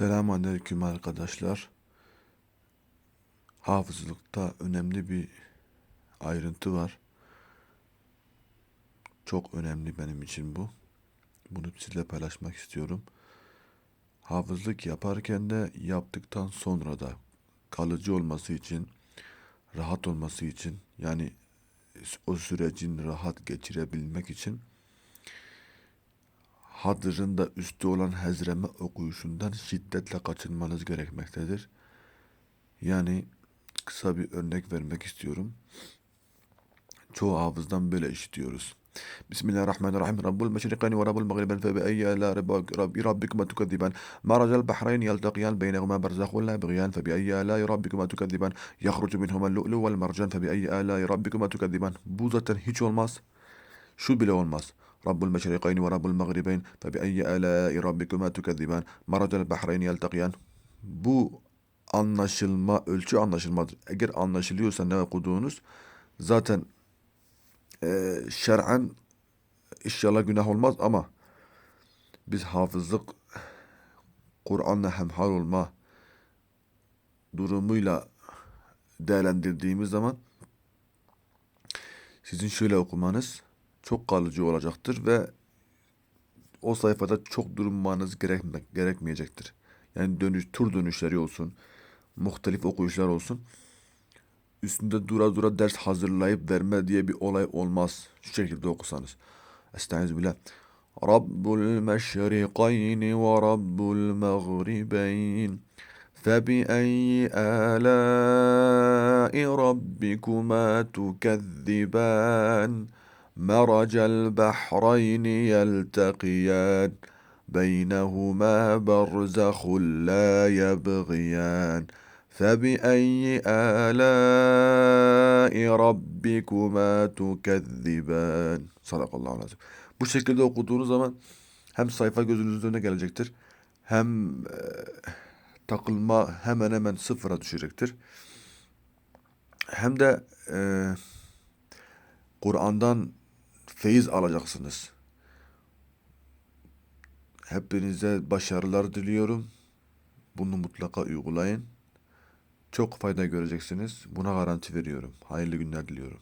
Selamünaleyküm arkadaşlar. Hafızlıkta önemli bir ayrıntı var. Çok önemli benim için bu. Bunu sizinle paylaşmak istiyorum. Hafızlık yaparken de yaptıktan sonra da kalıcı olması için, rahat olması için yani o sürecin rahat geçirebilmek için hadırın da üstü olan hezreme okuyuşundan şiddetle kaçınmanız gerekmektedir. Yani kısa bir örnek vermek istiyorum. Çoğu hafızdan böyle işitiyoruz. Bismillahirrahmanirrahim. Rabbul meşrikani ve Rabbul mağriben fe bi eyyi ala rabbi rabbikuma tukezziban. Marajal bahrayn yaltaqiyan beynehuma berzahun la bigyan fe bi eyyi ala rabbikuma tukezziban. Yahrucu minhuma lu'lu vel mercan fe bi eyyi ala rabbikuma tukezziban. Bu zaten hiç olmaz. Şu bile olmaz. Rabbul mağribeyn fe bi eyyi ala rabbikuma tukezziban. Marajal bahrayn yaltaqiyan. Bu anlaşılma, ölçü anlaşılmadır. Eğer anlaşılıyorsa ne okuduğunuz zaten e, şer'en inşallah günah olmaz ama biz hafızlık Kur'an'la hemhal olma durumuyla değerlendirdiğimiz zaman sizin şöyle okumanız çok kalıcı olacaktır ve o sayfada çok durmanız gerekme, gerekmeyecektir. Yani dönüş, tur dönüşleri olsun, muhtelif okuyuşlar olsun. Üstünde dura dura ders hazırlayıp verme diye bir olay olmaz. Şu şekilde okusanız. Estaizu billah. Rabbul meşrikayni ve Rabbul mağribeyn. فبأي آلاء ربكما تكذبان مرج البحرين يلتقيان بينهما برزخ لا يبغيان فبأي آلاء ربكما تكذبان Sadakallahu lazım. Bu şekilde okuduğunuz zaman hem sayfa gözünüzün önüne gelecektir. Hem e, takılma hemen hemen sıfıra düşecektir. Hem de e, Kur'an'dan feyiz alacaksınız. Hepinize başarılar diliyorum. Bunu mutlaka uygulayın. Çok fayda göreceksiniz. Buna garanti veriyorum. Hayırlı günler diliyorum.